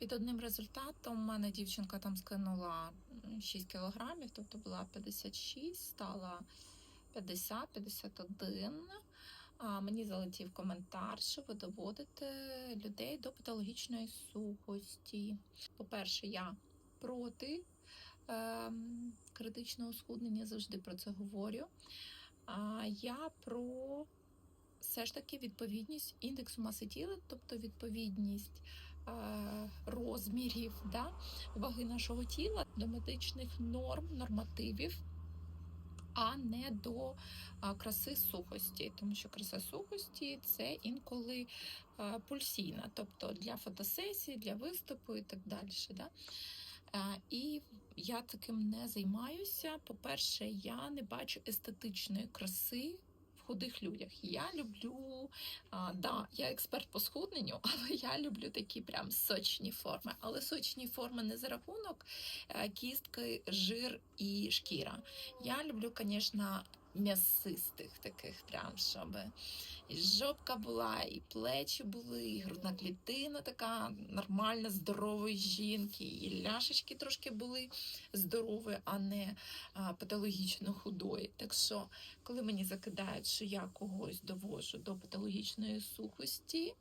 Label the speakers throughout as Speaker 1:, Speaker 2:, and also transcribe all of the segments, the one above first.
Speaker 1: Під одним результатом у мене дівчинка там скинула 6 кілограмів, тобто була 56, стала 50-51. А мені залетів коментар, що ви доводите людей до патологічної сухості. По-перше, я проти ем, критичного схуднення, завжди про це говорю. А я про все ж таки відповідність індексу маси тіла, тобто відповідність е, розмірів да, ваги нашого тіла до медичних норм, нормативів, а не до краси сухості, тому що краса сухості це інколи е, пульсійна, тобто для фотосесії, для виступу і так далі. Да? Е, І я таким не займаюся. По-перше, я не бачу естетичної краси худих людях. Я люблю, а, да, я експерт по схудненню, але я люблю такі прям сочні форми. Але сочні форми не за рахунок е, кістки, жир і шкіра. Я люблю, звісно, м'ясистих таких, прям щоб і жопка була, і плечі були, і грудна клітина така нормальна, здорової жінки, і ляшечки трошки були здорові, а не а, патологічно худої. Так що, коли мені закидають, що я когось довожу до патологічної сухості,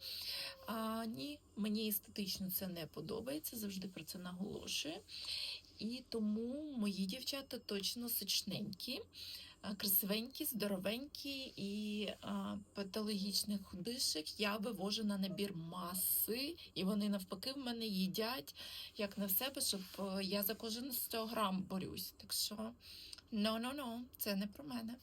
Speaker 1: а, ні, мені естетично це не подобається, завжди про це наголошую. І тому мої дівчата точно сочненькі, красивенькі, здоровенькі і а, патологічних худишек я вивожу на набір маси, і вони навпаки в мене їдять як на себе, щоб е, я за кожен 100 грам борюсь. Так що, no, no, no, це не про мене.